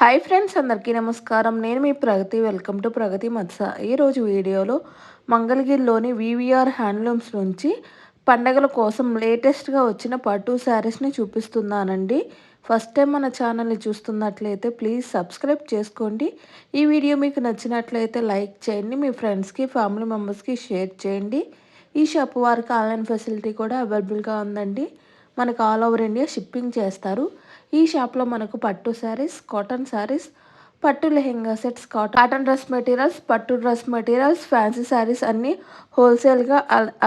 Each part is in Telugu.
హాయ్ ఫ్రెండ్స్ అందరికీ నమస్కారం. నేను మీ ప్రగతి. వెల్కమ్ టు ప్రగతి మత్స. ఈరోజు వీడియోలో మంగళగిరిలోని వివిఆర్ హ్యాండ్లూమ్స్ నుంచి పండగల కోసం లేటెస్ట్గా వచ్చిన పట్టు శారీస్ని చూపిస్తున్నానండి. ఫస్ట్ టైం మన ఛానల్ని చూస్తున్నట్లయితే ప్లీజ్ సబ్స్క్రైబ్ చేసుకోండి. ఈ వీడియో మీకు నచ్చినట్లయితే లైక్ చేయండి. మీ ఫ్రెండ్స్కి ఫ్యామిలీ మెంబర్స్కి షేర్ చేయండి. ఈ షాప్ వారికి ఆన్లైన్ ఫెసిలిటీ కూడా అవైలబుల్గా ఉందండి. మనకు ఆల్ ఓవర్ ఇండియా షిప్పింగ్ చేస్తారు. ఈ షాప్లో మనకు పట్టు శారీస్ కాటన్ శారీస్ పట్టు lehenga sets cotton dress materials పట్టు డ్రెస్ మెటీరియల్స్ ఫ్యాన్సీ శారీస్ అన్నీ హోల్సేల్గా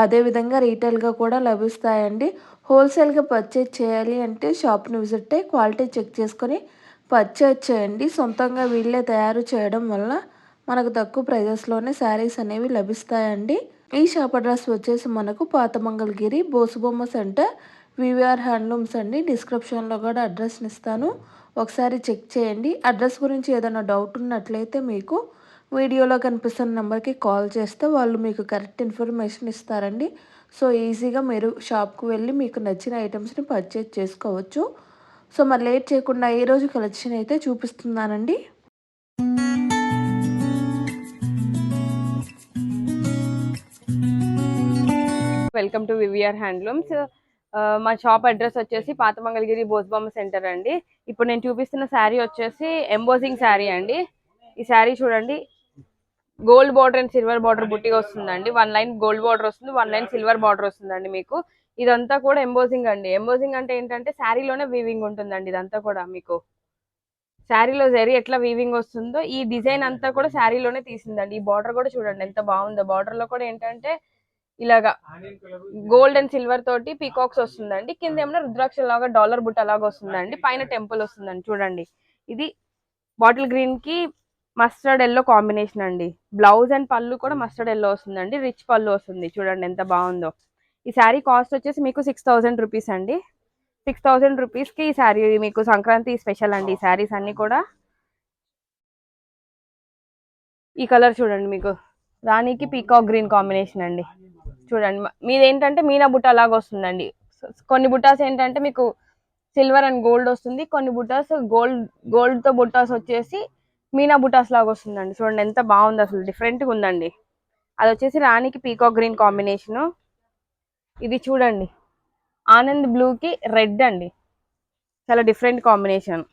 అదేవిధంగా రీటైల్గా కూడా లభిస్తాయండి. హోల్సేల్గా పర్చేజ్ చేయాలి అంటే షాప్ని విజిట్ అయ్యి క్వాలిటీ చెక్ చేసుకొని పర్చేజ్ చేయండి. సొంతంగా వీళ్ళే తయారు చేయడం వల్ల మనకు తక్కువ ప్రైజెస్లోనే శారీస్ అనేవి లభిస్తాయండి. ఈ షాప్ అడ్రస్ వచ్చేసి మనకు Pathamangalagiri Bosubomma centre VVR handlooms అండి. డిస్క్రిప్షన్లో కూడా అడ్రస్ని ఇస్తాను. ఒకసారి చెక్ చేయండి. అడ్రస్ గురించి ఏదైనా డౌట్ ఉన్నట్లయితే మీకు వీడియోలో కనిపిస్తున్న నెంబర్కి కాల్ చేస్తే వాళ్ళు మీకు కరెక్ట్ ఇన్ఫర్మేషన్ ఇస్తారండి. సో ఈజీగా మీరు షాప్కి వెళ్ళి మీకు నచ్చిన ఐటమ్స్ని పర్చేజ్ చేసుకోవచ్చు. సో మరి లేట్ చేయకుండా ఈరోజు కలెక్షన్ అయితే చూపిస్తున్నానండి. Welcome to VVR handlooms. మా షాప్ అడ్రస్ వచ్చేసి పాత మంగళగిరి బోజ్బొమ్మ సెంటర్ అండి. ఇప్పుడు నేను చూపిస్తున్న శారీ వచ్చేసి ఎంబోజింగ్ శారీ అండి. ఈ శారీ చూడండి. Gold border and silver border బుట్టి వస్తుందండి. వన్ లైన్ గోల్డ్ బార్డర్ వస్తుంది వన్ లైన్ సిల్వర్ బార్డర్ వస్తుందండి మీకు. ఇదంతా కూడా ఎంబోజింగ్ అండి. ఎంబోజింగ్ అంటే ఏంటంటే శారీలోనే వీవింగ్ ఉంటుందండి ఇదంతా కూడా మీకు. శారీలో జరీ ఎట్లా వీవింగ్ వస్తుందో ఈ డిజైన్ అంతా కూడా శారీలోనే తీసిందండి. ఈ బార్డర్ కూడా చూడండి ఎంత బాగుందో. బార్డర్లో కూడా ఏంటంటే ఇలాగా గోల్డ్ అండ్ సిల్వర్ తోటి పీకాక్స్ వస్తుందండి. కింద ఏమన్నా రుద్రాక్ష లాగా డాలర్ బుట్ట లాగా వస్తుందండి. పైన టెంపుల్ వస్తుందండి. చూడండి. ఇది బాటిల్ గ్రీన్కి మస్టర్డ్ ఎల్లో కాంబినేషన్ అండి. బ్లౌజ్ అండ్ పళ్ళు కూడా మస్టర్డ్ ఎల్లో వస్తుందండి. రిచ్ పళ్ళు వస్తుంది. చూడండి ఎంత బాగుందో. ఈ శారీ కాస్ట్ వచ్చేసి మీకు సిక్స్ థౌసండ్ రూపీస్ అండి. సిక్స్ థౌసండ్ రూపీస్కి ఈ శారీ మీకు సంక్రాంతి స్పెషల్ అండి ఈ శారీస్ అన్నీ కూడా. ఈ కలర్ చూడండి మీకు. రాణికి పీకాక్ గ్రీన్ కాంబినేషన్ అండి. చూడండి. మీది ఏంటంటే మీనా బుట్ట లాగా వస్తుందండి. కొన్ని బుట్టాస్ ఏంటంటే మీకు సిల్వర్ అండ్ గోల్డ్ వస్తుంది. కొన్ని బుట్టాస్ గోల్డ్ గోల్డ్తో బుట్టాస్ వచ్చేసి మీనా బుటాస్ లాగా వస్తుందండి. చూడండి ఎంత బాగుంది అసలు. డిఫరెంట్గా ఉందండి. అది వచ్చేసి రాణికి పీకో గ్రీన్ కాంబినేషన్. ఇది చూడండి. ఆనంద్ బ్లూకి రెడ్ అండి. చాలా డిఫరెంట్ కాంబినేషన్.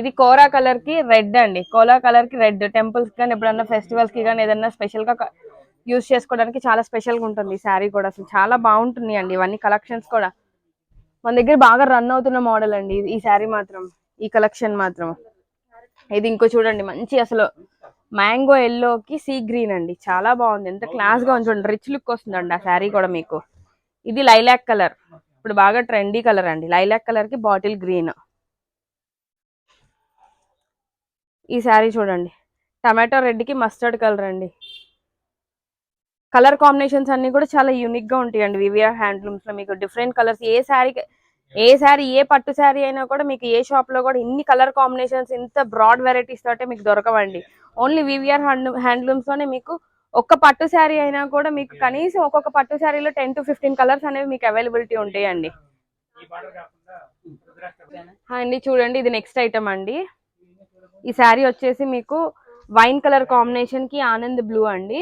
ఇది కోరా కలర్కి రెడ్ అండి. కోలా కలర్కి రెడ్. టెంపుల్స్ కానీ ఎప్పుడన్నా ఫెస్టివల్స్కి కానీ ఏదన్నా స్పెషల్గా యూస్ చేసుకోవడానికి చాలా స్పెషల్గా ఉంటుంది ఈ శారీ కూడా. అసలు చాలా బాగుంటుంది అండి ఇవన్నీ కలెక్షన్స్ కూడా. మన దగ్గర బాగా రన్ అవుతున్న మోడల్ అండి ఈ శారీ మాత్రం. ఈ కలెక్షన్ మాత్రం. ఇది ఇంకో చూడండి. మంచి అసలు మ్యాంగో ఎల్లోకి సీ గ్రీన్ అండి. చాలా బాగుంది. ఎంత క్లాస్గా ఉంది చూడండి. రిచ్ లుక్ వస్తుందండి ఆ శారీ కూడా మీకు. ఇది లైలాక్ కలర్. ఇప్పుడు బాగా ట్రెండీ కలర్ అండి. లైలాక్ కలర్కి బాటిల్ గ్రీన్. ఈ శారీ చూడండి. టమాటో రెడ్కి మస్టర్డ్ కలర్ అండి. కలర్ కాంబినేషన్స్ అన్ని కూడా చాలా యూనిక్గా ఉంటాయండి. వివిఆర్ హ్యాండ్లూమ్స్లో మీకు డిఫరెంట్ కలర్స్ ఏ శారీ ఏ శారీ ఏ పట్టు శారీ అయినా కూడా మీకు ఏ షాప్లో కూడా ఇన్ని కలర్ కాంబినేషన్స్ ఇంత బ్రాడ్ వెరైటీస్ తోటే మీకు దొరకవండి. ఓన్లీ వివిఆర్ హ్యాండ్లూమ్స్లోనే మీకు ఒక్క పట్టు శారీ అయినా కూడా మీకు కనీసం ఒక్కొక్క పట్టు శారీలో టెన్ టు ఫిఫ్టీన్ కలర్స్ అనేవి మీకు అవైలబిలిటీ ఉంటాయండి. అండి చూడండి ఇది నెక్స్ట్ ఐటమ్ అండి. ఈ శారీ వచ్చేసి మీకు వైన్ కలర్ కాంబినేషన్కి ఆనంద్ బ్లూ అండి.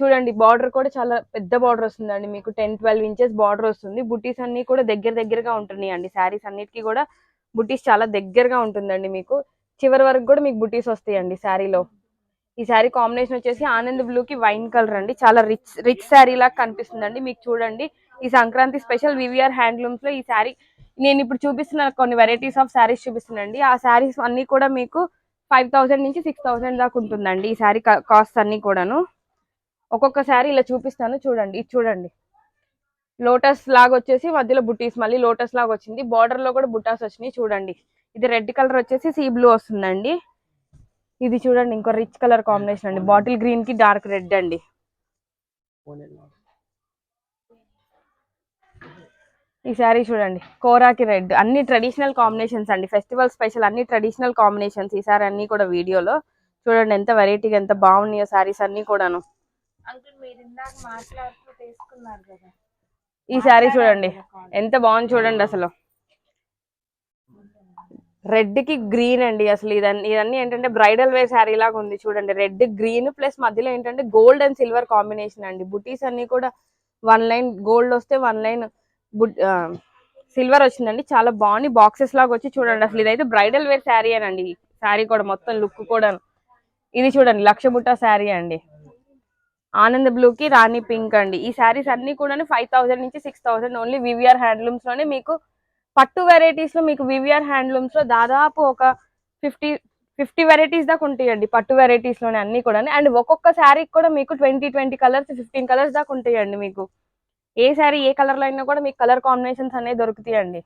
చూడండి బార్డర్ కూడా చాలా పెద్ద బార్డర్ వస్తుందండి మీకు. టెన్ ట్వెల్వ్ ఇంచెస్ బార్డర్ వస్తుంది. బుటీస్ అన్ని కూడా దగ్గర దగ్గరగా ఉంటున్నాయి అండి శారీస్ అన్నిటికీ కూడా బుటీస్ చాలా దగ్గరగా ఉంటుందండి మీకు. చివరి వరకు కూడా మీకు బుటీస్ వస్తాయండి శారీలో ఈ శారీ కాంబినేషన్ వచ్చేసి ఆనంద్ బ్లూ కి వైన్ కలర్ అండి. చాలా రిచ్ రిచ్ శారీ లాగా కనిపిస్తుందండి. మీకు చూడండి ఈ సంక్రాంతి స్పెషల్ వివిఆర్ హ్యాండ్లూమ్స్లో ఈ శారీ నేను ఇప్పుడు చూపిస్తున్న కొన్ని వెరైటీస్ ఆఫ్ శారీస్ చూపిస్తున్నాండి ఆ శారీస్ అన్ని కూడా మీకు ఫైవ్ థౌసండ్ నుంచి సిక్స్ థౌసండ్ దాకా ఉంటుందండి ఈ శారీ కాస్ట్ అన్ని కూడాను. ఒక్కొక్క శారీ ఇలా చూపిస్తాను చూడండి ఇది చూడండి. లోటస్ లాగా వచ్చేసి మధ్యలో బుటీస్ మళ్ళీ లోటస్ లాగా వచ్చింది. బార్డర్లో కూడా బుటాస్ వచ్చినాయి చూడండి. ఇది రెడ్ కలర్ వచ్చేసి సీ బ్లూ వస్తుందండి. ఇది చూడండి ఇంకో రిచ్ కలర్ కాంబినేషన్ అండి. బాటిల్ గ్రీన్కి డార్క్ రెడ్ అండి. ఈ శారీ చూడండి కోరాకి రెడ్. అన్ని ట్రెడిషనల్ కాంబినేషన్స్ అండి. ఫెస్టివల్ స్పెషల్ అన్ని ట్రెడిషనల్ కాంబినేషన్స్ ఈ సారీ అన్ని కూడా వీడియోలో చూడండి ఎంత వెరైటీగా ఎంత బాగున్నాయో సారీస్ అన్ని కూడాను. ఈ శారీ చూడండి. ఎంత బాగుంది చూడండి అసలు. రెడ్కి గ్రీన్ అండి అసలు. ఇదన్నీ ఇవన్నీ ఏంటంటే బ్రైడల్ వేర్ శారీ లాగా ఉంది చూడండి. రెడ్ గ్రీన్ ప్లస్ మధ్యలో ఏంటంటే గోల్డ్ అండ్ సిల్వర్ కాంబినేషన్ అండి. బుటీస్ అన్ని కూడా వన్ లైన్ గోల్డ్ వస్తే వన్ లైన్ సిల్వర్ వచ్చిందండి. చాలా బాగుంది బాక్సెస్ లాగా వచ్చి చూడండి. అసలు ఇదైతే బ్రైడల్ వేర్ శారీ అనండి. శారీ కూడా మొత్తం లుక్ కూడా ఇది చూడండి. లక్ష బుట్ట శారీ అండి. ఆనంద్ బ్లూ కి రాణి పింక్ అండి. ఈ శారీస్ అన్ని కూడా ఫైవ్ థౌసండ్ నుంచి సిక్స్ థౌసండ్ ఓన్లీ వివిఆర్ హ్యాండ్లూమ్స్లోనే మీకు పట్టు వెరైటీస్లో మీకు వివిఆర్ హ్యాండ్లూమ్స్లో దాదాపు ఒక ఫిఫ్టీ ఫిఫ్టీ వెరైటీస్ దాకా ఉంటాయండి పట్టు వెరైటీస్లోనే అన్ని కూడా అండ్ ఒక్కొక్క శారీకి కూడా మీకు twenty twenty colours fifteen colours దాకా ఉంటాయండి మీకు. ఏ శారీ ఏ కలర్లో అయినా కూడా మీకు కలర్ కాంబినేషన్స్ అనేవి దొరుకుతాయండి.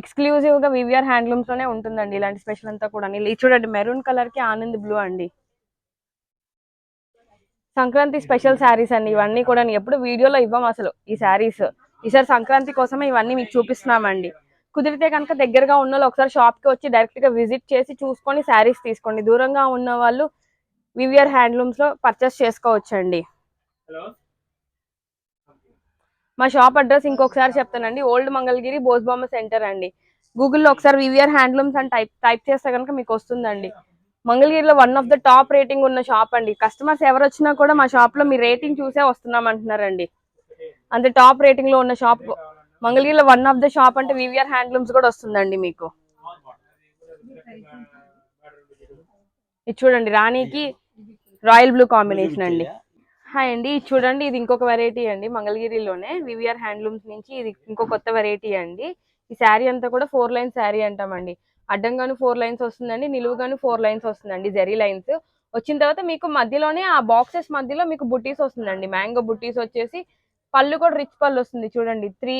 ఎక్స్క్లూజివ్గా వివిఆర్ హ్యాండ్లూమ్స్లోనే ఉంటుందండి ఇలాంటి స్పెషల్ అంతా కూడా ఇది చూడండి మెరూన్ కలర్కి ఆనంద్ బ్లూ అండి. సంక్రాంతి స్పెషల్ శారీస్ అండి. ఇవన్నీ కూడా ఎప్పుడు వీడియోలో ఇవ్వం అసలు ఈ శారీస్. ఈసారి సంక్రాంతి కోసమే ఇవన్నీ మీకు చూపిస్తున్నామండి. కుదిరితే కనుక దగ్గరగా ఉన్న వాళ్ళు ఒకసారి షాప్కి వచ్చి డైరెక్ట్గా విజిట్ చేసి చూసుకొని శారీస్ తీసుకోండి. దూరంగా ఉన్న వాళ్ళు వివిఆర్ హ్యాండ్లూమ్స్లో పర్చేస్ చేసుకోవచ్చండి. మా షాప్ అడ్రస్ ఇంకొకసారి చెప్తానండి. ఓల్డ్ మంగళగిరి బోస్బొమ్మ సెంటర్ అండి. గూగుల్లో ఒకసారి వివిఆర్ హ్యాండ్లూమ్స్ అని టైప్ టైప్ చేస్తే కనుక మీకు వస్తుందండి. మంగళగిరిలో one of the top rating ఉన్న షాప్ అండి. కస్టమర్స్ ఎవరు వచ్చినా కూడా మా షాప్లో మీ రేటింగ్ చూసే వస్తున్నాం అంటున్నారండి అంతే టాప్ రేటింగ్లో ఉన్న షాప్ మంగళగిరిలో వన్ ఆఫ్ ద షాప్ అంటే వివిఆర్ హ్యాండ్లూమ్స్ కూడా వస్తుందండి మీకు. ఇది చూడండి రాణికి రాయల్ బ్లూ కాంబినేషన్ అండి. హాయ్ అండి ఇది చూడండి ఇది ఇంకొక వెరైటీ అండి. మంగళగిరిలోనే వివిఆర్ హ్యాండ్లూమ్స్ నుంచి ఇది ఇంకో కొత్త వెరైటీ అండి. ఈ శారీ అంతా కూడా ఫోర్ లైన్ శారీ అంటామండి. అడ్డంగాను ఫోర్ లైన్స్ వస్తుందండి నిలువుగాను ఫోర్ లైన్స్ వస్తుందండి జెరీ లైన్స్. వచ్చిన తర్వాత మీకు మధ్యలోనే ఆ బాక్సెస్ మధ్యలో మీకు బుట్టీస్ వస్తుందండి. మ్యాంగో బుట్టీస్ వచ్చేసి పళ్ళు కూడా రిచ్ పళ్ళు వస్తుంది చూడండి. త్రీ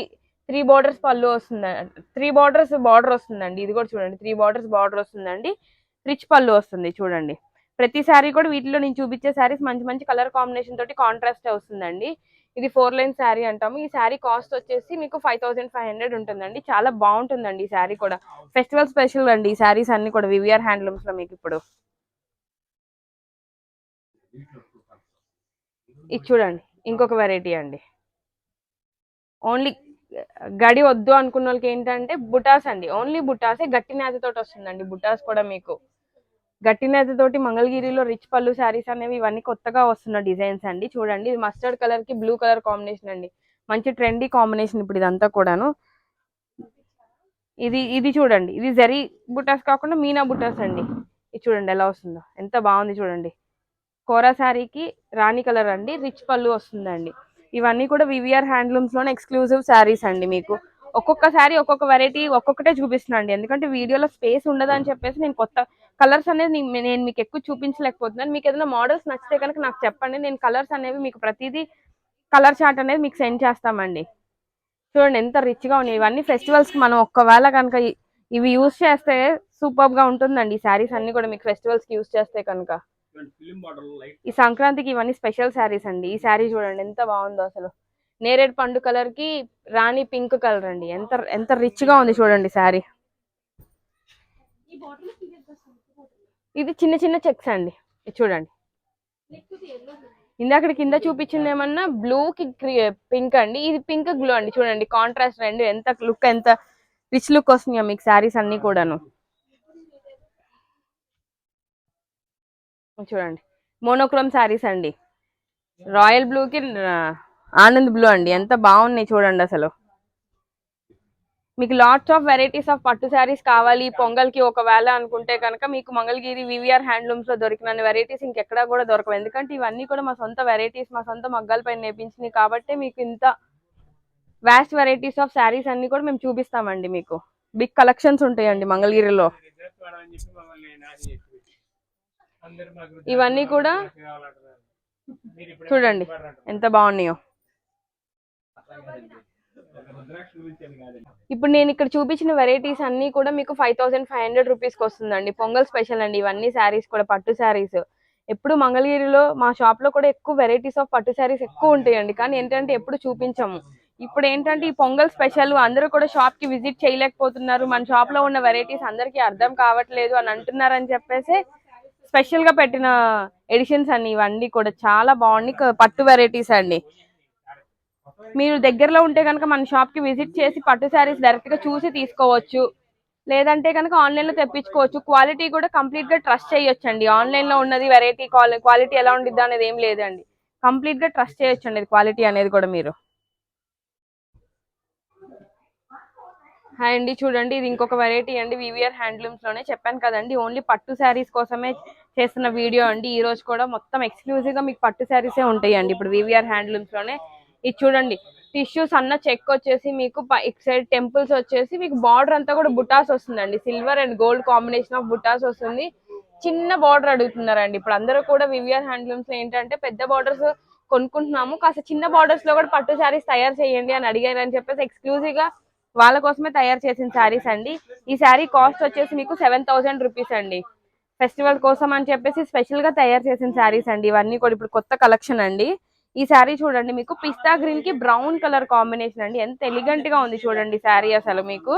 త్రీ బార్డర్స్ పళ్ళు వస్తుంది త్రీ బార్డర్స్ బార్డర్ వస్తుందండి. ఇది కూడా చూడండి. త్రీ బార్డర్స్ బార్డర్ వస్తుందండి. రిచ్ పళ్ళు వస్తుంది చూడండి. ప్రతి శారీ కూడా వీటిలో నేను చూపించే శారీస్ మంచి మంచి కలర్ కాంబినేషన్ తోటి కాంట్రాస్ట్ వస్తుందండి. ఇది ఫోర్ లైన్ శారీ అంటాము. ఈ శారీ కాస్ట్ వచ్చేసి మీకు ఫైవ్ థౌసండ్ ఫైవ్ హండ్రెడ్ ఉంటుందండి. చాలా బాగుంటుందండి ఈ శారీ కూడా. ఫెస్టివల్ స్పెషల్ అండి ఈ శారీస్ అన్ని కూడా వివిఆర్ హ్యాండ్లూమ్స్లో మీకు ఇప్పుడు. ఇది చూడండి ఇంకొక వెరైటీ అండి. ఓన్లీ గడి వద్దు అనుకున్న వాళ్ళకి ఏంటంటే బుటాస్ అండి. ఓన్లీ బుటాసే గట్టి నేతతోటి వస్తుందండి బుటాస్ కూడా మీకు. గట్టి నేతతోటి మంగళగిరిలో రిచ్ పళ్ళు శారీస్ అనేవి ఇవన్నీ కొత్తగా వస్తున్న డిజైన్స్ అండి. చూడండి ఇది మస్టర్డ్ కలర్కి బ్లూ కలర్ కాంబినేషన్ అండి. మంచి ట్రెండీ కాంబినేషన్ ఇప్పుడు ఇదంతా కూడాను. ఇది ఇది చూడండి ఇది జరీ బుటాస్ కాకుండా మీనా బుటాస్ అండి. ఇది చూడండి ఎలా వస్తుందో ఎంత బాగుంది చూడండి. కోరా శారీకి రాణి కలర్ అండి రిచ్ పళ్ళు వస్తుందండి. ఇవన్నీ కూడా వివిఆర్ హ్యాండ్లూమ్స్లోనే ఎక్స్క్లూజివ్ శారీస్ అండి మీకు. ఒక్కొక్క శారీ ఒక్కొక్క వెరైటీ ఒక్కొక్కటే చూపిస్తున్నాను అండి. ఎందుకంటే వీడియోలో స్పేస్ ఉండదని చెప్పేసి నేను కొత్త కలర్స్ అనేది నేను మీకు ఎక్కువ చూపించలేకపోతున్నాను. మీకు ఏదైనా మోడల్స్ నచ్చితే కనుక నాకు చెప్పండి. నేను కలర్స్ అనేవి మీకు ప్రతిదీ కలర్ చార్ట్ అనేది మీకు సెండ్ చేస్తామండి. చూడండి ఎంత రిచ్గా ఉన్నాయి. ఇవన్నీ ఫెస్టివల్స్కి మనం ఒక్కవేళ కనుక ఇవి యూస్ చేస్తే సూపర్గా ఉంటుందండి. ఈ శారీస్ అన్ని కూడా మీకు ఫెస్టివల్స్కి యూస్ చేస్తే కనుక. ఈ సంక్రాంతికి ఇవన్నీ స్పెషల్ శారీస్ అండి. ఈ శారీ చూడండి ఎంత బాగుందో అసలు. నేరేడ్ పండు కలర్కి రాణి పింక్ కలర్ అండి. ఎంత ఎంత రిచ్గా ఉంది చూడండి శారీ. ఇది చిన్న చిన్న చెక్స్ అండి. చూడండి. ఇందాక కింద చూపించింది ఏమన్నా బ్లూకి పింక్ అండి. ఇది పింక్ బ్లూ అండి. చూడండి కాంట్రాస్ట్ రెండు ఎంత లుక్ ఎంత రిచ్ లుక్ వస్తున్నాయో మీకు శారీస్ అన్ని కూడాను. చూడండి. మోనోక్రోమ్ శారీస్ అండి. రాయల్ బ్లూకి ఆనంద్ బ్లూ అండి. ఎంత బాగున్నాయి చూడండి అసలు. మీకు లాట్స్ ఆఫ్ వెరైటీస్ ఆఫ్ పట్టు శారీస్ కావాలి పొంగల్కి ఒకవేళ అనుకుంటే కనుక మీకు మంగళగిరి వివిఆర్ హ్యాండ్లూమ్స్లో దొరికిన వెరైటీస్ ఇంకెక్కడా కూడా దొరకవు. ఎందుకంటే ఇవన్నీ కూడా మా సొంత వెరైటీస్ మా సొంత మగ్గాల పైన నేర్పించినవి కాబట్టి మీకు ఇంత వ్యాస్ట్ వెరైటీస్ ఆఫ్ శారీస్ అన్ని కూడా మేము చూపిస్తామండి మీకు. బిగ్ కలెక్షన్స్ ఉంటాయండి మంగళగిరిలో. ఇవన్నీ కూడా చూడండి. ఎంత బాగున్నాయో రుద్రాక్ష గురించి అని కాదండి. ఇప్పుడు నేను ఇక్కడ చూపించిన వెరైటీస్ అన్ని కూడా మీకు ఫైవ్ థౌసండ్ ఫైవ్ హండ్రెడ్ రూపీస్కి వస్తుందండి. పొంగల్ స్పెషల్ అండి. ఇవన్నీ శారీస్ కూడా పట్టు శారీస్ ఎప్పుడు మంగళగిరిలో మా షాప్లో కూడా ఎక్కువ వెరైటీస్ ఆఫ్ పట్టు శారీస్ ఎక్కువ ఉంటాయండి. కానీ ఏంటంటే ఎప్పుడు చూపించము. ఇప్పుడు ఏంటంటే ఈ పొంగల్ స్పెషల్ అందరూ కూడా షాప్కి విజిట్ చేయలేకపోతున్నారు. మన షాప్లో ఉన్న వెరైటీస్ అందరికీ అర్థం కావట్లేదు అని అంటున్నారని చెప్పేసి స్పెషల్గా పెట్టిన ఎడిషన్స్ అండి ఇవన్నీ కూడా చాలా బాగుంది పట్టు వెరైటీస్ అండి. మీరు దగ్గరలో ఉంటే కనుక మన షాప్కి విజిట్ చేసి పట్టు శారీస్ డైరెక్ట్గా చూసి తీసుకోవచ్చు. లేదంటే కనుక ఆన్లైన్లో తెప్పించుకోవచ్చు. క్వాలిటీ కూడా కంప్లీట్గా ట్రస్ట్ చేయొచ్చు అండి ఆన్లైన్లో ఉన్నది వెరైటీ క్వాలిటీ ఎలా ఉండిద్దా అనేది ఏం లేదండి. కంప్లీట్గా ట్రస్ట్ చేయొచ్చు అండి క్వాలిటీ అనేది కూడా మీరు. హాయ్ అండి. చూడండి ఇది ఇంకొక వెరైటీ అండి. వివిఆర్ హ్యాండ్లూమ్స్లోనే చెప్పాను కదండి. ఓన్లీ పట్టు శారీస్ కోసమే చేస్తున్న వీడియో అండి. ఈ రోజు కూడా మొత్తం ఎక్స్క్లూజివ్గా మీకు పట్టు శారీసే ఉంటాయి అండి ఇప్పుడు వివిఆర్ హ్యాండ్లూమ్స్లోనే ఇది చూడండి. టిష్యూస్ అన్న చెక్ వచ్చేసి మీకు ఇటు సైడ్ టెంపుల్స్ వచ్చేసి మీకు బార్డర్ అంతా కూడా బుటాస్ వస్తుందండి. Silver and gold combination of బుటాస్ వస్తుంది. చిన్న బార్డర్ అడుగుతున్నారండి. ఇప్పుడు అందరూ కూడా వివిఆర్ హ్యాండ్లూమ్స్లో ఏంటంటే పెద్ద బార్డర్స్ కొనుక్కుంటున్నాము. కాస్త చిన్న బార్డర్స్లో కూడా పట్టు శారీస్ తయారు చేయండి అని అడిగారు అని చెప్పేసి ఎక్స్క్లూజివ్గా వాళ్ళ కోసమే తయారు చేసిన శారీస్ అండి. ఈ శారీ కాస్ట్ వచ్చేసి మీకు సెవెన్ థౌసండ్ రూపీస్ అండి. ఫెస్టివల్ కోసం అని చెప్పేసి స్పెషల్గా తయారు చేసిన శారీస్ అండి. ఇవన్నీ కూడా ఇప్పుడు కొత్త కలెక్షన్ అండి. ఈ శారీ చూడండి మీకు. పిస్తా గ్రీన్కి బ్రౌన్ కలర్ కాంబినేషన్ అండి. ఎంత ఎలిగెంట్గా ఉంది చూడండి శారీ అసలు మీకు.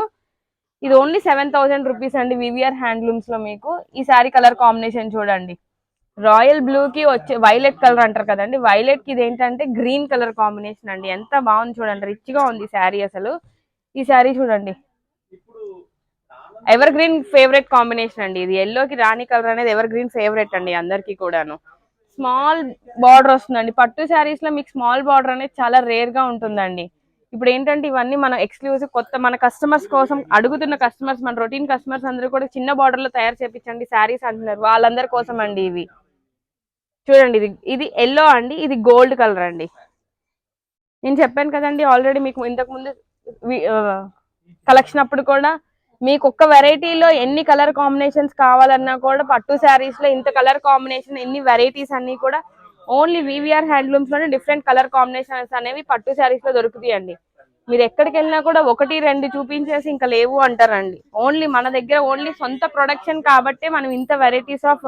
ఇది ఓన్లీ సెవెన్ థౌసండ్ రూపీస్ అండి వివిఆర్ హ్యాండ్లూమ్స్లో మీకు. ఈ శారీ కలర్ కాంబినేషన్ చూడండి. రాయల్ బ్లూ కి వచ్చే వైలెట్ కలర్ అంటారు కదండి. వైలెట్కి ఇది ఏంటంటే గ్రీన్ కలర్ కాంబినేషన్ అండి. ఎంత బాగుంది చూడండి. రిచ్గా ఉంది శారీ అసలు. ఈ శారీ చూడండి. ఎవర్ గ్రీన్ ఫేవరెట్ కాంబినేషన్ అండి. ఇది ఎల్లోకి కి రాణి కలర్ అనేది ఎవర్ గ్రీన్ ఫేవరెట్ అండి అందరికీ కూడాను. స్మాల్ బార్డర్ వస్తుందండి. పట్టు శారీస్లో మీకు స్మాల్ బార్డర్ అనేది చాలా రేర్గా ఉంటుందండి. ఇప్పుడు ఏంటంటే ఇవన్నీ మన ఎక్స్క్లూజివ్ కొత్త మన కస్టమర్స్ కోసం అడుగుతున్న కస్టమర్స్ మన రొటీన్ కస్టమర్స్ అందరూ కూడా చిన్న బార్డర్లో తయారు చేయించండి శారీస్ అంటున్నారు. వాళ్ళందరి కోసం అండి ఇవి. చూడండి ఇది ఇది ఎల్లో అండి ఇది గోల్డ్ కలర్ అండి. నేను చెప్పాను కదండి ఆల్రెడీ మీకు ఇంతకు ముందు కలెక్షన్ అప్పుడు కూడా మీకు ఒక్క వెరైటీలో ఎన్ని కలర్ కాంబినేషన్స్ కావాలన్నా కూడా పట్టు శారీస్లో ఇంత కలర్ కాంబినేషన్ ఎన్ని వెరైటీస్ అన్ని కూడా ఓన్లీ వివిఆర్ హ్యాండ్లూమ్స్లోనే డిఫరెంట్ కలర్ కాంబినేషన్స్ అనేవి పట్టు శారీస్లో దొరుకుతాయండి. మీరు ఎక్కడికి వెళ్ళినా కూడా ఒకటి రెండు చూపించేసి ఇంకా లేవు అంటారండి. ఓన్లీ మన దగ్గర ఓన్లీ సొంత ప్రొడక్షన్ కాబట్టి మనం ఇంత వెరైటీస్ ఆఫ్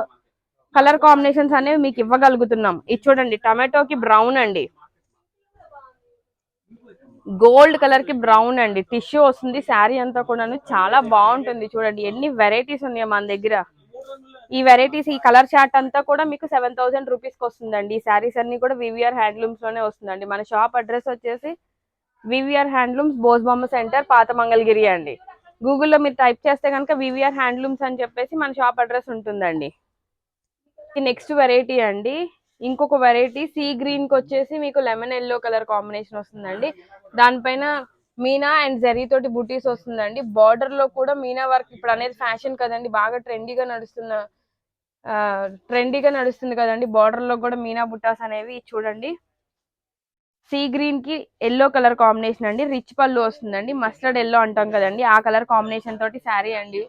కలర్ కాంబినేషన్స్ అనేవి మీకు ఇవ్వగలుగుతున్నాం. ఇది చూడండి టమాటోకి బ్రౌన్ అండి. గోల్డ్ కలర్కి బ్రౌన్ అండి. టిష్యూ వస్తుంది శారీ అంతా కూడాను. చాలా బాగుంటుంది చూడండి. ఎన్ని వెరైటీస్ ఉన్నాయో మన దగ్గర. ఈ వెరైటీస్ ఈ కలర్ చార్ట్ అంతా కూడా మీకు సెవెన్ థౌసండ్ రూపీస్కి వస్తుందండి. ఈ శారీస్ అన్ని కూడా వివిఆర్ హ్యాండ్లూమ్స్లోనే వస్తుందండి. మన షాప్ అడ్రస్ వచ్చేసి VVR handlooms Bosbomma centre Patha Mangalagiri అండి. గూగుల్లో మీరు టైప్ చేస్తే కనుక వివిఆర్ హ్యాండ్లూమ్స్ అని చెప్పేసి మన షాప్ అడ్రస్ ఉంటుందండి. నెక్స్ట్ వెరైటీ అండి. ఇంకొక వెరైటీ సీ గ్రీన్కి వచ్చేసి మీకు లెమన్ ఎల్లో కలర్ కాంబినేషన్ వస్తుందండి. దానిపైన మీనా అండ్ జరీ తోటి బుటీస్ వస్తుందండి. బార్డర్లో కూడా మీనా వర్క్ ఇప్పుడు అనేది ఫ్యాషన్ కదండి. బాగా ట్రెండీగా నడుస్తున్న ట్రెండీగా నడుస్తుంది కదండి. బార్డర్లో కూడా మీనా బుట్టాస్ అనేవి చూడండి. సీ గ్రీన్కి ఎల్లో కలర్ కాంబినేషన్ అండి. రిచ్ పళ్ళు వస్తుందండి. మస్టర్డ్ ఎల్లో అంటాం కదండి. ఆ కలర్ కాంబినేషన్ తోటి శారీ అండి.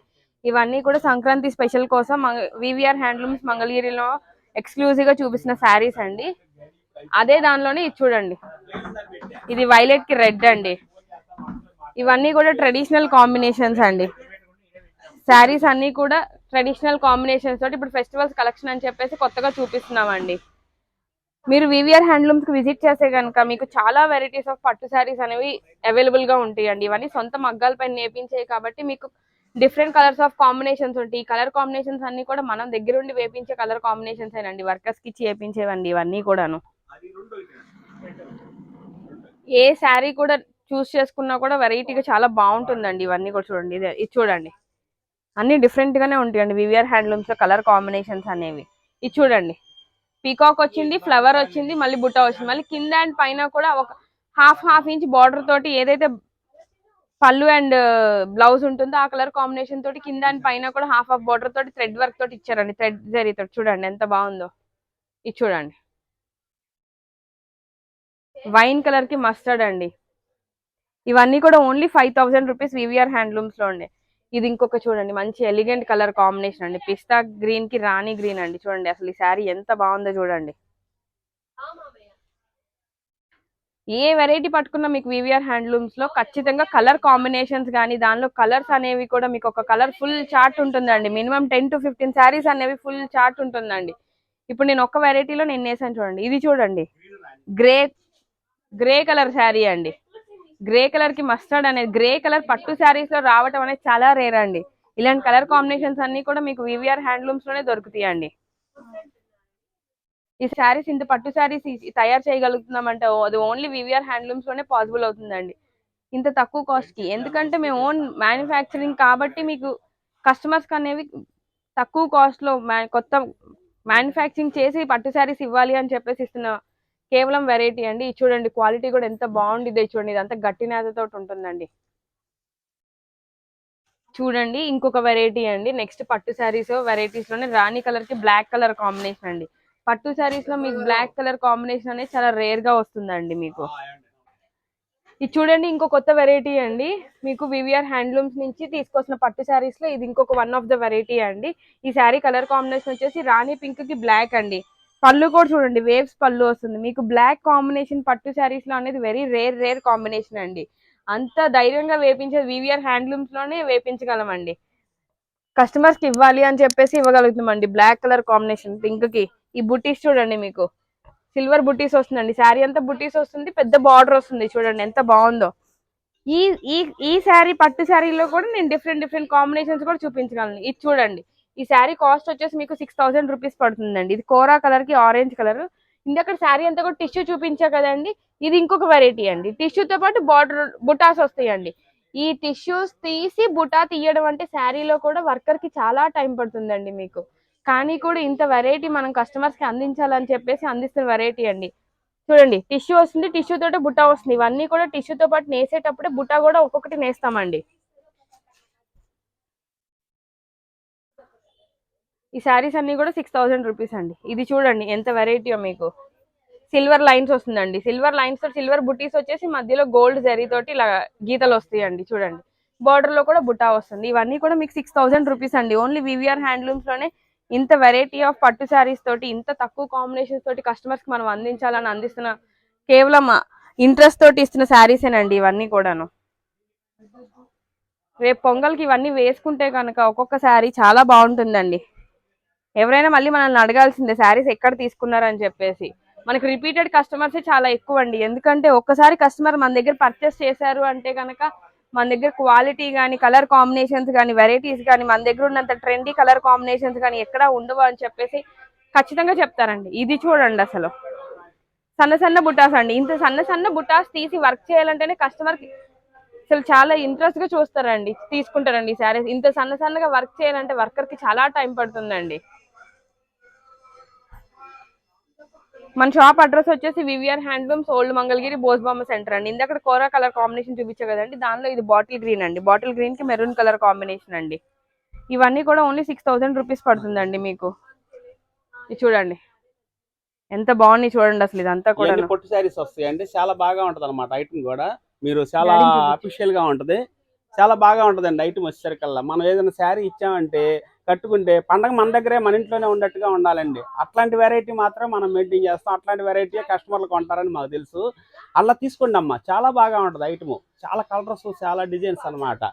ఇవన్నీ కూడా సంక్రాంతి స్పెషల్ కోసం వివిఆర్ హ్యాండ్లూమ్స్ మంగళగిరిలో ఎక్స్క్లూజివ్గా చూపిస్తున్న శారీస్ అండి. అదే దానిలోనే ఇది చూడండి. ఇది వైలెట్కి రెడ్ అండి. ఇవన్నీ కూడా ట్రెడిషనల్ కాంబినేషన్స్ అండి. శారీస్ అన్ని కూడా ట్రెడిషనల్ కాంబినేషన్స్ తోటి ఇప్పుడు ఫెస్టివల్స్ కలెక్షన్ అని చెప్పేసి కొత్తగా చూపిస్తున్నామండి. మీరు వివిఆర్ హ్యాండ్లూమ్స్కి విజిట్ చేస్తే కనుక మీకు చాలా వెరైటీస్ ఆఫ్ పట్టు శారీస్ అనేవి అవైలబుల్గా ఉంటాయండి. ఇవన్నీ సొంత మగ్గాల పైన నేర్పించాయి కాబట్టి మీకు డిఫరెంట్ కలర్స్ ఆఫ్ కాంబినేషన్స్ ఉంటాయి. ఈ కలర్ కాంబినేషన్స్ అన్ని కూడా మనం దగ్గరుండి వేపించే కలర్ కాంబినేషన్స్ ఏనండి. వర్కర్స్కి ఇచ్చి వేపించేవండి ఇవన్నీ కూడాను. ఏ శారీ కూడా చూస్ చేసుకున్నా కూడా వెరైటీగా చాలా బాగుంటుందండి ఇవన్నీ కూడా చూడండి. ఇది చూడండి. అన్ని డిఫరెంట్ గానే ఉంటాయండి. వివిఆర్ హ్యాండ్లూమ్స్లో కలర్ కాంబినేషన్స్ అనేవి. ఇది చూడండి. పీకాక్ వచ్చింది ఫ్లవర్ వచ్చింది మళ్ళీ బుట్ట వచ్చింది. మళ్ళీ కింద అండ్ పైన కూడా ఒక హాఫ్ హాఫ్ ఇంచ్ బార్డర్ తోటి ఏదైతే పళ్ళు అండ్ బ్లౌజ్ ఉంటుందో ఆ కలర్ కాంబినేషన్ తోటి కింద అండ్ పైన కూడా హాఫ్ హాఫ్ బార్డర్ తోటి థ్రెడ్ వర్క్ తోటి ఇచ్చారండి. థ్రెడ్ జరీ తోటి. చూడండి ఎంత బాగుందో. ఇది చూడండి. వైన్ కలర్కి మస్టర్డ్ అండి. ఇవన్నీ కూడా only five thousand rupees VVR హ్యాండ్లూమ్స్లో ఉండే. ఇది ఇంకొక చూడండి మంచి ఎలిగెంట్ కలర్ కాంబినేషన్ అండి. పిస్తా గ్రీన్కి రాణి గ్రీన్ అండి. చూడండి అసలు ఈ శారీ ఎంత బాగుందో చూడండి. ఏ వెరైటీ పట్టుకున్నా మీకు వివిఆర్ హ్యాండ్లూమ్స్లో ఖచ్చితంగా కలర్ కాంబినేషన్స్ కానీ దానిలో కలర్స్ అనేవి కూడా మీకు ఒక కలర్ ఫుల్ చార్ట్ ఉంటుందండి. Minimum ten to fifteen saris అనేవి ఫుల్ చార్ట్ ఉంటుందండి. ఇప్పుడు నేను ఒక వెరైటీలో నేను వేసాను చూడండి. ఇది చూడండి. గ్రే గ్రే కలర్ శారీ అండి. గ్రే కలర్కి మస్టర్డ్ అనేది గ్రే కలర్ పట్టు శారీస్లో రావటం అనేది చాలా రేర్ అండి. ఇలాంటి కలర్ కాంబినేషన్స్ అన్ని కూడా మీకు వివిఆర్ హ్యాండ్లూమ్స్లోనే దొరుకుతాయండి. ఈ శారీస్ ఇంత పట్టు శారీస్ తయారు చేయగలుగుతున్నాం అంటే అది ఓన్లీ వివిఆర్ హ్యాండ్లూమ్స్లోనే పాసిబుల్ అవుతుందండి. ఇంత తక్కువ కాస్ట్కి. ఎందుకంటే మేము ఓన్ మ్యానుఫ్యాక్చరింగ్ కాబట్టి మీకు కస్టమర్స్ అనేవి తక్కువ కాస్ట్లో మా- కొత్త మ్యానుఫ్యాక్చరింగ్ చేసి పట్టు శారీస్ ఇవ్వాలి అని చెప్పేసి ఇస్తున్న కేవలం వెరైటీ అండి. ఇది చూడండి క్వాలిటీ కూడా ఎంత బాగుండిద్దో ఇది చూడండి. ఇదంతా గట్టి నేతతో ఉంటుందండి. చూడండి ఇంకొక వెరైటీ అండి. నెక్స్ట్ పట్టు శారీస్ వెరైటీస్లోనే రాణి కలర్కి బ్లాక్ కలర్ కాంబినేషన్ అండి. పట్టు శారీస్లో మీకు బ్లాక్ కలర్ కాంబినేషన్ అనేది చాలా రేర్గా వస్తుందండి మీకు. ఇది చూడండి ఇంకో కొత్త వెరైటీ అండి. మీకు వివిఆర్ హ్యాండ్లూమ్స్ నుంచి తీసుకొచ్చిన పట్టు శారీస్లో ఇది ఇంకొక వన్ ఆఫ్ ద వెరైటీ అండి. ఈ శారీ కలర్ కాంబినేషన్ వచ్చేసి రాణి పింక్కి బ్లాక్ అండి. పళ్ళు కూడా చూడండి వేవ్స్ పళ్ళు వస్తుంది. మీకు బ్లాక్ కాంబినేషన్ పట్టు శారీస్లో అనేది వెరీ రేర్ రేర్ కాంబినేషన్ అండి. అంత ధైర్యంగా వేపించేది వివిఆర్ హ్యాండ్లూమ్స్లోనే వేపించగలమండి. కస్టమర్స్కి ఇవ్వాలి అని చెప్పేసి ఇవ్వగలుగుతామండి బ్లాక్ కలర్ కాంబినేషన్ పింక్కి. ఈ బుటీస్ చూడండి మీకు. సిల్వర్ బుటీస్ వస్తుందండి. శారీ అంతా బుటీస్ వస్తుంది పెద్ద బార్డర్ వస్తుంది చూడండి ఎంత బాగుందో. ఈ ఈ ఈ శారీ పట్టు శారీలో కూడా నేను డిఫరెంట్ డిఫరెంట్ కాంబినేషన్స్ కూడా చూపించగలను. ఇది చూడండి. ఈ శారీ కాస్ట్ వచ్చేసి మీకు సిక్స్ థౌసండ్ రూపీస్ పడుతుందండి. ఇది కోరా కలర్కి ఆరెంజ్ కలర్ ఇందక్కడ శారీ అంతా కూడా టిష్యూ చూపించా కదండి. ఇది ఇంకొక వెరైటీ అండి. టిష్యూతో పాటు బార్డర్ బుటాస్ వస్తాయండి. ఈ టిష్యూస్ తీసి బుటా తీయడం అంటే శారీలో కూడా వర్కర్కి చాలా టైం పడుతుందండి మీకు. కానీ కూడా ఇంత వెరైటీ మనం కస్టమర్స్కి అందించాలని చెప్పేసి అందిస్తున్న వెరైటీ అండి. చూడండి టిష్యూ వస్తుంది టిష్యూ తోటి బుట్ట వస్తుంది. ఇవన్నీ కూడా టిష్యూతో పాటు నేసేటప్పుడే బుట్ట కూడా ఒక్కొక్కటి నేస్తామండి. ఈ శారీస్ అన్ని కూడా సిక్స్ థౌసండ్ రూపీస్ అండి. ఇది చూడండి ఎంత వెరైటీయో మీకు. సిల్వర్ లైన్స్ వస్తుందండి. సిల్వర్ లైన్స్తో సిల్వర్ బుటీస్ వచ్చేసి మధ్యలో గోల్డ్ జరీతోటి ఇలా గీతలు వస్తాయండి చూడండి. బార్డర్లో కూడా బుటా వస్తుంది. ఇవన్నీ కూడా మీకు సిక్స్ థౌసండ్ రూపీస్ అండి. ఓన్లీ వివిఆర్ హ్యాండ్లూమ్స్లోనే ఇంత వెరైటీ ఆఫ్ పట్టు శారీస్ తోటి ఇంత తక్కువ కాంబినేషన్స్ తోటి కస్టమర్స్కి మనం అందించాలని అందిస్తున్న కేవలం ఇంట్రెస్ట్ తోటి ఇస్తున్న శారీసేనండి ఇవన్నీ కూడాను. రేపు పొంగల్కి ఇవన్నీ వేసుకుంటే కనుక ఒక్కొక్క శారీ చాలా బాగుంటుందండి. ఎవరైనా మళ్ళీ మనల్ని అడగాల్సిందే శారీస్ ఎక్కడ తీసుకున్నారని చెప్పేసి. మనకి రిపీటెడ్ కస్టమర్స్ చాలా ఎక్కువ అండి ఎందుకంటే ఒక్కసారి కస్టమర్ మన దగ్గర పర్చేస్ చేశారు అంటే కనుక మన దగ్గర క్వాలిటీ కానీ కలర్ కాంబినేషన్స్ కానీ వెరైటీస్ కానీ మన దగ్గర ఉన్నంత ట్రెండీ కలర్ కాంబినేషన్స్ కానీ ఎక్కడ ఉండవు అని చెప్పేసి ఖచ్చితంగా చెప్తారండి. ఇది చూడండి అసలు. సన్న సన్న బుటాస్ అండి. ఇంత సన్న సన్న బుటాస్ తీసి వర్క్ చేయాలంటేనే కస్టమర్ అసలు చాలా ఇంట్రెస్ట్గా చూస్తారండి తీసుకుంటారండి శారీస్ ఇంత సన్న సన్నగా వర్క్ చేయాలంటే వర్కర్కి చాలా టైం పడుతుందండి. మన షాప్ అడ్రస్ వచ్చేసి VVR handlooms old Mangalagiri Bosebomma centre అండి. ఇందాక కోరా కలర్ కాంబినేషన్ చూపించా కదండి. దానిలో ఇది బాటిల్ గ్రీన్ అండి. బాటిల్ గ్రీన్కి మెరూన్ కలర్ కాంబినేషన్ అండి. ఇవన్నీ కూడా ఓన్లీ సిక్స్ థౌసండ్ రూపీస్ పడుతుందండి మీకు. ఇది చూడండి. ఎంత బాగుంది చూడండి అసలు ఇదంతా కూడా పొట్టు శారీస్ వస్తాయండి చాలా బాగా ఉంటది అనమాట ఐటమ్ కూడా. మీరు చాలా అఫీషియల్గా ఉంటది. చాలా బాగా ఉంటదండి ఐటమ్ వచ్చేసరికల్లా. మనం ఏదైనా శారీ ఇచ్చామంటే కట్టుకుంటే పండగ మన దగ్గరే మన ఇంట్లోనే ఉన్నట్టుగా ఉండాలండి. అట్లాంటి వెరైటీ మాత్రం మనం మెయింటైన్ చేస్తాం. అట్లాంటి వెరైటీ కస్టమర్లు కొంటారని మాకు తెలుసు. అలా తీసుకోండి అమ్మా. చాలా బాగా ఉంటది ఐటమ్ చాలా కలర్స్ చాలా డిజైన్స్ అన్నమాట.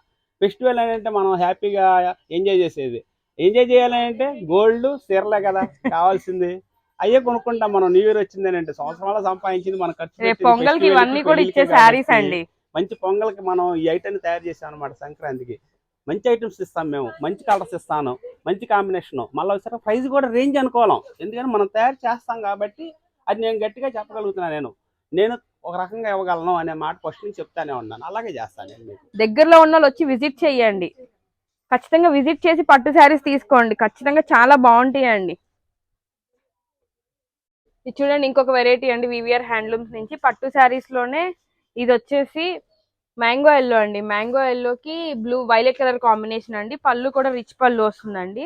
ఫెస్టివల్ అంటే మనం హ్యాపీగా ఎంజాయ్ చేసేది. ఎంజాయ్ చేయాలంటే గోల్డ్ చీరలే కదా కావాల్సింది. అయ్యే కొనుక్కుంటాం మనం. న్యూ ఇయర్ వచ్చింది అంటే సంవత్సరాలు సంపాదించింది మనం ఖర్చు పొంగల్కి ఇవన్నీ కూడా ఇచ్చే శారీస్ అండి. మంచి పొంగల్కి మనం ఈ ఐటమ్ తయారు చేసాం అనమాట సంక్రాంతికి. మంచి ఐటమ్స్ ఇస్తాం మేము మంచి కలర్స్ ఇస్తాను మంచి కాంబినేషన్. మళ్ళీ ఒకసారి ప్రైస్ కూడా రేంజ్ అనుకోవాలి. ఎందుకంటే మనం తయారు చేస్తాం కాబట్టి అది నేను గట్టిగా చెప్పగలుగుతున్నాను నేను. నేను ఒక రకంగా ఇవ్వగలను అనే మాట ఫస్ట్ నుంచి చెప్తానే ఉన్నాను. అలాగే చేస్తాను నేను మీకు. దగ్గరలో ఉన్న వాళ్ళు వచ్చి విజిట్ చేయండి. ఖచ్చితంగా విజిట్ చేసి పట్టు శారీస్ తీసుకోండి. ఖచ్చితంగా చాలా బాగుంటాయండి. ఇది చూడండి ఇంకొక వెరైటీ అండి. వివిఆర్ హ్యాండ్లూమ్స్ నుంచి పట్టు శారీస్లోనే ఇది వచ్చేసి మ్యాంగో ఎల్లో అండి. మ్యాంగో ఎల్లోకి బ్లూ వైలెట్ కలర్ కాంబినేషన్ అండి. పళ్ళు కూడా రిచ్ పళ్ళు వస్తుందండి.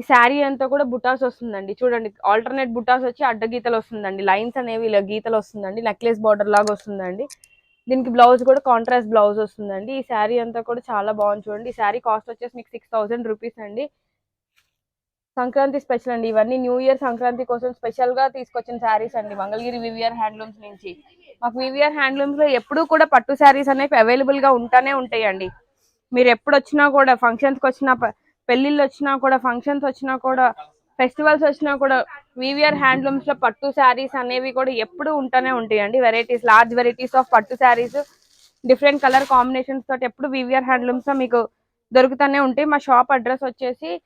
ఈ శారీ అంతా కూడా బుటాస్ వస్తుందండి. చూడండి ఆల్టర్నేట్ బుటాస్ వచ్చి అడ్డ గీతలు వస్తుందండి. లైన్స్ అనేవి ఇలా గీతలు వస్తుందండి. నెక్లెస్ బార్డర్ లాగా వస్తుందండి. దీనికి బ్లౌజ్ కూడా కాంట్రాస్ట్ బ్లౌజ్ వస్తుందండి. ఈ శారీ అంతా కూడా చాలా బాగుంది చూడండి. ఈ శారీ కాస్ట్ వచ్చేసి మీకు సిక్స్ థౌసండ్ రూపీస్ అండి. సంక్రాంతి స్పెషల్ అండి. ఇవన్నీ న్యూ ఇయర్ సంక్రాంతి కోసం స్పెషల్గా తీసుకొచ్చిన శారీస్ అండి. మంగళగిరి వివిఆర్ హ్యాండ్లూమ్స్ నుంచి. మాకు వివిఆర్ హ్యాండ్లూమ్స్లో ఎప్పుడూ కూడా పట్టు శారీస్ అనేవి అవైలబుల్గా ఉంటానే ఉంటాయండి. మీరు ఎప్పుడు వచ్చినా కూడా ఫంక్షన్స్కి వచ్చినా ప- పెళ్ళిళ్ళు వచ్చినా కూడా ఫంక్షన్స్ వచ్చినా కూడా ఫెస్టివల్స్ వచ్చినా కూడా వివిఆర్ హ్యాండ్లూమ్స్లో పట్టు శారీస్ అనేవి కూడా ఎప్పుడు ఉంటానే ఉంటాయండి. వెరైటీస్ లార్జ్ వెరైటీస్ ఆఫ్ పట్టు శారీస్ డిఫరెంట్ కలర్ కాంబినేషన్స్ తోటి ఎప్పుడు వివిఆర్ హ్యాండ్లూమ్స్లో మీకు దొరుకుతూనే ఉంటాయి. మా షాప్ అడ్రస్ వచ్చేసి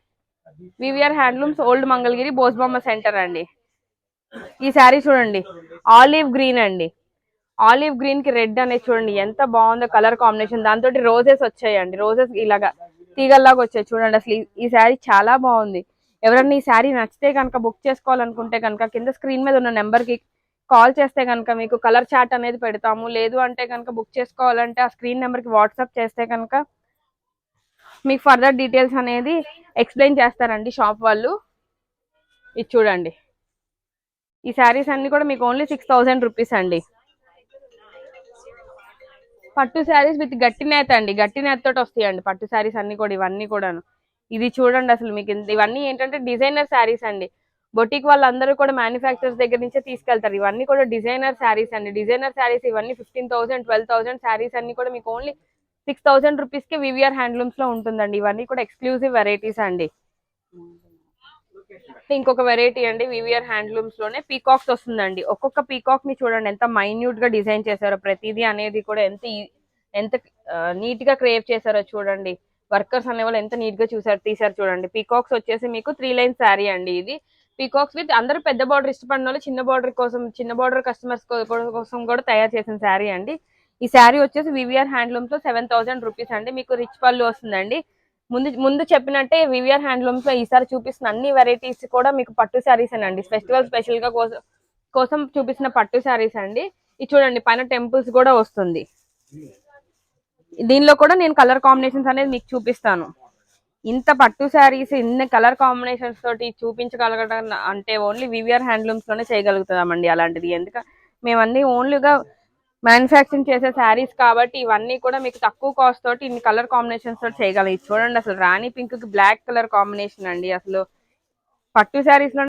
VVR handlooms old Mangalagiri Bosebomma centre అండి. ఈ శారీ చూడండి. ఆలివ్ గ్రీన్ అండి. ఆలివ్ గ్రీన్కి రెడ్ అనేది చూడండి ఎంత బాగుందో కలర్ కాంబినేషన్. దాంతో రోజెస్ వచ్చాయండి. రోజెస్ ఇలాగా తీగల్లాగా వచ్చాయి. చూడండి అసలు ఈ- శారీ చాలా బాగుంది. ఎవరన్నా ఈ శారీ నచ్చితే కనుక బుక్ చేసుకోవాలనుకుంటే కనుక కింద స్క్రీన్ మీద ఉన్న నెంబర్కి కాల్ చేస్తే కనుక మీకు కలర్ చార్ట్ అనేది పెడతాము. లేదు అంటే కనుక బుక్ చేసుకోవాలంటే ఆ స్క్రీన్ నెంబర్కి వాట్సాప్ చేస్తే కనుక మీకు ఫర్దర్ డీటెయిల్స్ అనేది ఎక్స్ప్లెయిన్ చేస్తారండి షాప్ వాళ్ళు. ఇది చూడండి. ఈ శారీస్ అన్నీ కూడా మీకు ఓన్లీ సిక్స్ థౌసండ్ రూపీస్ అండి. పట్టు శారీస్ విత్ గట్టి నేత అండి. గట్టి నేత వస్తాయండి. పట్టు శారీస్ అన్ని కూడా ఇవన్నీ కూడాను. ఇది చూడండి అసలు మీకు ఇవన్నీ ఏంటంటే డిజైనర్ శారీస్ అండి. బొటిక్ వాళ్ళందరూ కూడా మ్యానుఫ్యాక్చర్స్ దగ్గర నుంచే తీసుకెళ్తారు. ఇవన్నీ కూడా డిజైనర్ శారీస్ అండి. డిజైనర్ శారీస్ ఇవన్నీ fifteen thousand twelve thousand saris అన్ని కూడా మీకు ఓన్లీ సిక్స్ థౌసండ్ రూపీస్కి వివిఆర్ హ్యాండ్లూమ్స్లో ఉంటుందండి. ఇవన్నీ కూడా ఎక్స్క్లూజివ్ వెరైటీస్ అండి. ఇంకొక వెరైటీ అండి వివిఆర్ హ్యాండ్లూమ్స్లోనే పీకాక్స్ వస్తుందండి. ఒక్కొక్క పీకాక్ని చూడండి ఎంత మైన్యూట్గా డిజైన్ చేశారో ప్రతిదీ అనేది కూడా ఎంత ఎంత నీట్గా క్రియేట్ చేశారో చూడండి. వర్కర్స్ అనే వాళ్ళు ఎంత నీట్గా చూసారు తీసారు చూడండి. పీకాక్స్ వచ్చేసి మీకు త్రీ లైన్ శారీ అండి ఇది. పీకాక్స్ విత్ అందరూ పెద్ద బార్డర్ ఇష్టపడిన వాళ్ళు చిన్న బార్డర్ కోసం చిన్న బార్డర్ కస్టమర్స్ కోసం కూడా తయారు చేసిన శారీ అండి. ఈ శారీ వచ్చేసి వివిఆర్ హ్యాండ్లూమ్స్లో సెవెన్ థౌసండ్ రూపీస్ అండి. మీకు రిచ్ పళ్ళు వస్తుందండి. ముందు ముందు చెప్పినట్టే వివిఆర్ హ్యాండ్లూమ్స్లో ఈసారి చూపిస్తున్న అన్ని వెరైటీస్ కూడా మీకు పట్టు శారీస్ అండి. ఫెస్టివల్ స్పెషల్గా కోసం కోసం చూపిస్తున్న పట్టు శారీస్ అండి. ఇది చూడండి పైన టెంపుల్స్ కూడా వస్తుంది. దీనిలో కూడా నేను కలర్ కాంబినేషన్స్ అనేది మీకు చూపిస్తాను. ఇంత పట్టు శారీస్ ఇన్ని కలర్ కాంబినేషన్స్ తోటి చూపించగలగడం అంటే ఓన్లీ వివిఆర్ హ్యాండ్లూమ్స్లోనే చేయగలుగుతామండి అలాంటిది. ఎందుకంటే మేమన్నీ ఓన్లీగా మ్యానుఫ్యాక్చరింగ్ చేసే శారీస్ కాబట్టి ఇవన్నీ కూడా మీకు తక్కువ కాస్ట్ తోటి ఇన్ని కలర్ కాంబినేషన్స్ తోటి చేయగలం. ఇది చూడండి అసలు రాణి పింక్కి బ్లాక్ కలర్ కాంబినేషన్ అండి. అసలు పట్టు శారీస్లో